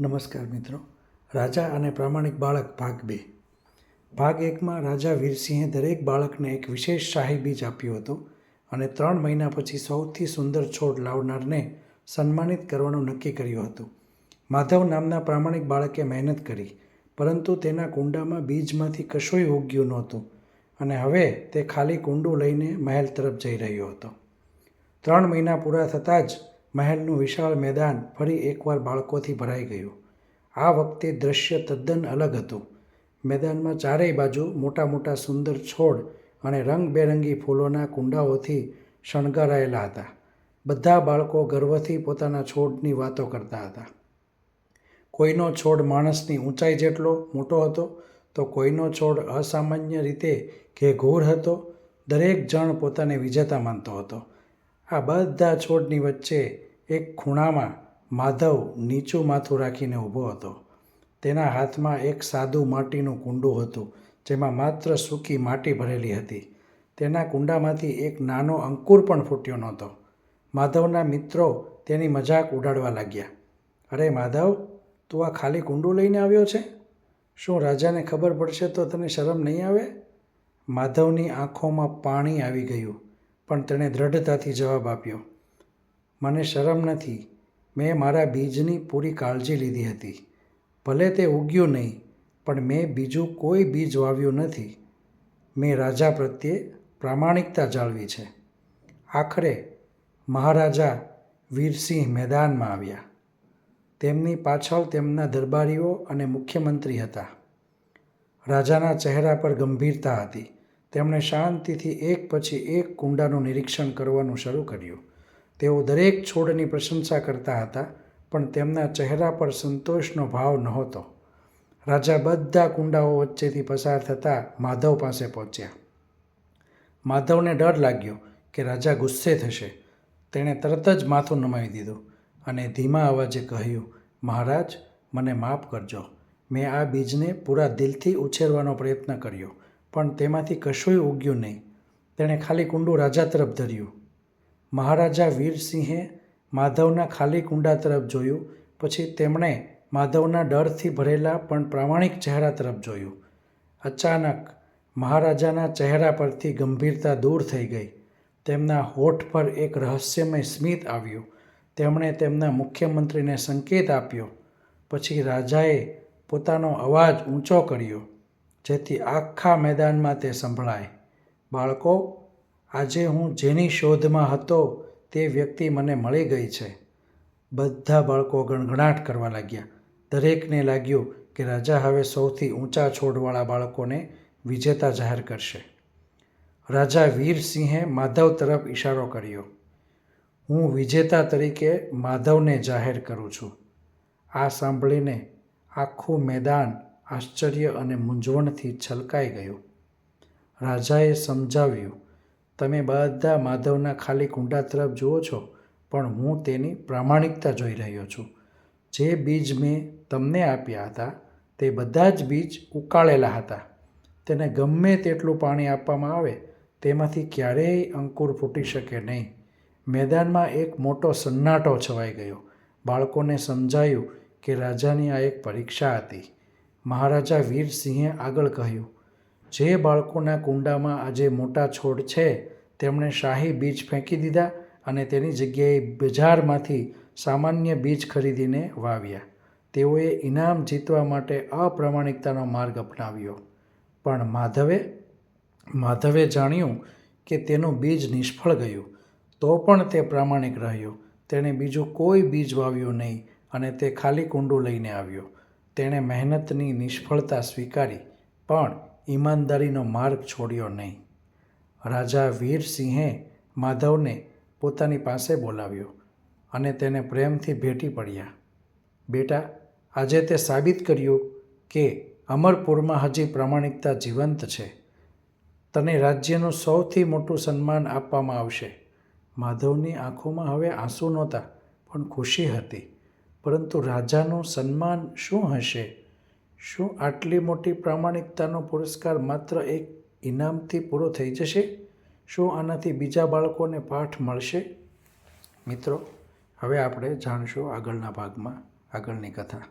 નમસ્કાર મિત્રો. રાજા અને પ્રામાણિક બાળક ભાગ બે. ભાગ એકમાં રાજા વીરસિંહે દરેક બાળકને એક વિશેષ શાહી બીજ આપ્યું હતું અને ત્રણ મહિના પછી સૌથી સુંદર છોડ લાવનારને સન્માનિત કરવાનું નક્કી કર્યું હતું. માધવ નામના પ્રામાણિક બાળકે મહેનત કરી, પરંતુ તેના કુંડામાં બીજમાંથી કશોય ઉગ્યું નહોતું અને હવે તે ખાલી કુંડું લઈને મહેલ તરફ જઈ રહ્યો હતો. ત્રણ મહિના પૂરા થતાં જ મહેલનું વિશાળ મેદાન ફરી એકવાર બાળકોથી ભરાઈ ગયું. આ વખતે દૃશ્ય તદ્દન અલગ હતું. મેદાનમાં ચારેય બાજુ મોટા મોટા સુંદર છોડ અને રંગબેરંગી ફૂલોના કુંડાઓથી શણગારાયેલા હતા. બધા બાળકો ગર્વથી પોતાના છોડની વાતો કરતા હતા. કોઈનો છોડ માણસની ઊંચાઈ જેટલો મોટો હતો, તો કોઈનો છોડ અસામાન્ય રીતે ઘેઘોર હતો. દરેક જણ પોતાને વિજેતા માનતો હતો. આ બધા છોડની વચ્ચે એક ખૂણામાં માધવ નીચું માથું રાખીને ઊભો હતો. તેના હાથમાં એક સાદું માટીનું કુંડું હતું, જેમાં માત્ર સૂકી માટી ભરેલી હતી. તેના કુંડામાંથી એક નાનો અંકુર પણ ફૂટ્યો નહોતો. માધવના મિત્રો તેની મજાક ઉડાડવા લાગ્યા. અરે માધવ, તું આ ખાલી કુંડું લઈને આવ્યો છે? શું રાજાને ખબર પડશે તો તને શરમ નહીં આવે? માધવની આંખોમાં પાણી આવી ગયું. પણ તેણે દૃઢતાથી જવાબ આપ્યો, મને શરમ નથી. મેં મારા બીજની પૂરી કાળજી લીધી હતી. ભલે તે ઉગ્યું નહીં, પણ મેં બીજું કોઈ બીજ વાવ્યું નથી. મેં રાજા પ્રત્યે પ્રામાણિકતા જાળવી છે. આખરે મહારાજા વીરસિંહ મેદાનમાં આવ્યા. તેમની પાછળ તેમના દરબારીઓ અને મુખ્યમંત્રી હતા. રાજાના ચહેરા પર ગંભીરતા હતી. તેમણે શાંતિથી એક પછી એક કુંડાનું નિરીક્ષણ કરવાનું શરૂ કર્યું. તેઓ દરેક છોડની પ્રશંસા કરતા હતા, પણ તેમના ચહેરા પર સંતોષનો ભાવ નહોતો. રાજા બધા કુંડાઓ વચ્ચેથી પસાર થતાં માધવ પાસે પહોંચ્યા. માધવને ડર લાગ્યો કે રાજા ગુસ્સે થશે. તેણે તરત જ માથું નમાવી દીધું અને ધીમા અવાજે કહ્યું, મહારાજ, મને માફ કરજો. મેં આ બીજને પૂરા દિલથી ઉછેરવાનો પ્રયત્ન કર્યો. પણ તેમાંથી કશુંય ઉગ્યું નહીં. તેણે ખાલી કુંડું રાજા તરફ ધર્યું. મહારાજા વીરસિંહે માધવના ખાલી કુંડા તરફ જોયું, પછી તેમણે માધવના ડરથી ભરેલા પણ પ્રામાણિક ચહેરા તરફ જોયું. અચાનક મહારાજાના ચહેરા પરથી ગંભીરતા દૂર થઈ ગઈ. તેમના હોઠ પર એક રહસ્યમય સ્મિત આવ્યું. તેમણે તેમના મુખ્યમંત્રીને સંકેત આપ્યો. પછી રાજાએ પોતાનો અવાજ ઊંચો કર્યો. જેથી આખા મેદાનમાં તે સંભળાય. બાળકો, આજે હું જેની શોધમાં હતો તે વ્યક્તિ મને મળી ગઈ છે. બધા બાળકો ગણગણાટ કરવા લાગ્યા. દરેકને લાગ્યું કે રાજા હવે સૌથી ઊંચા છોડવાળા બાળકોને વિજેતા જાહેર કરશે. રાજા વીરસિંહે માધવ તરફ ઇશારો કર્યો. હું વિજેતા તરીકે માધવને જાહેર કરું છું. આ સાંભળીને આખું મેદાન આશ્ચર્ય અને મૂંઝવણથી છલકાઈ ગયું. રાજાએ સમજાવ્યું, તમે બધા માધવના ખાલી કુંડા તરફ જુઓ છો, પણ હું તેની પ્રામાણિકતા જોઈ રહ્યો છું. જે બીજ મેં તમને આપ્યા હતા, તે બધા જ બીજ ઉકાળેલા હતા. તેને ગમે તેટલું પાણી આપવામાં આવે, તેમાંથી ક્યારેય અંકુર ફૂટી શકે નહીં. મેદાનમાં એક મોટો સન્નાટો છવાઈ ગયો. બાળકોને સમજાયું કે રાજાની આ એક પરીક્ષા હતી. મહારાજા વીરસિંહે આગળ કહ્યું, જે બાળકોના કુંડામાં આજે મોટા છોડ છે, તેમણે શાહી બીજ ફેંકી દીધા અને તેની જગ્યાએ બજારમાંથી સામાન્ય બીજ ખરીદીને વાવ્યા. તેઓએ ઇનામ જીતવા માટે અપ્રામાણિકતાનો માર્ગ અપનાવ્યો. પણ માધવે માધવે જાણ્યું કે તેનું બીજ નિષ્ફળ ગયું, તો પણ તે પ્રામાણિક રહ્યો. તેણે બીજું કોઈ બીજ વાવ્યું નહીં અને તે ખાલી કુંડું લઈને આવ્યો. તેણે મહેનતની નિષ્ફળતા સ્વીકારી, પણ ઈમાનદારીનો માર્ગ છોડ્યો નહીં. રાજા વીરસિંહે માધવને પોતાની પાસે બોલાવ્યો અને તેને પ્રેમથી ભેટી પડ્યા. બેટા, આજે તે સાબિત કર્યું કે અમરપુરમાં હજી પ્રામાણિકતા જીવંત છે. તને રાજ્યનું સૌથી મોટું સન્માન આપવામાં આવશે. માધવની આંખોમાં હવે આંસુ નહોતા, પણ ખુશી હતી. પરંતુ રાજાનું સન્માન શું હશે? શું આટલી મોટી પ્રામાણિકતાનો પુરસ્કાર માત્ર એક ઇનામથી પૂરો થઈ જશે? શું આનાથી બીજા બાળકોને પાઠ મળશે? મિત્રો, હવે આપણે જાણશું આગળના ભાગમાં આગળની કથા.